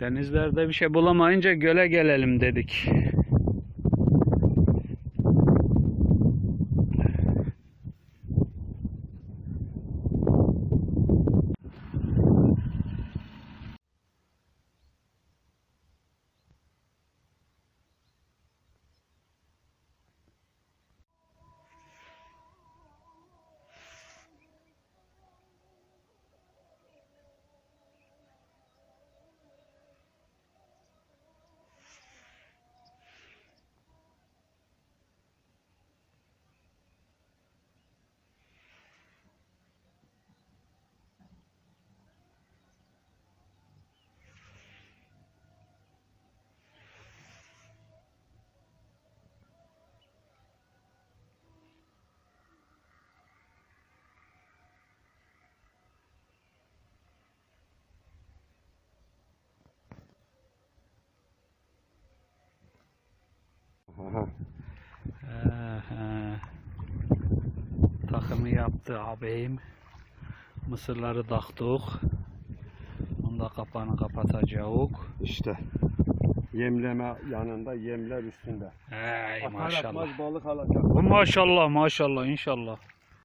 Denizlerde bir şey bulamayınca göle gelelim dedik. Takımı yaptı ağabeyim. Mısırları taktık. Onu da kapağını kapatacağız. İşte yemleme yanında yemler üstünde. Ey Atar maşallah. atmaz balık alacak. Bu maşallah maşallah inşallah.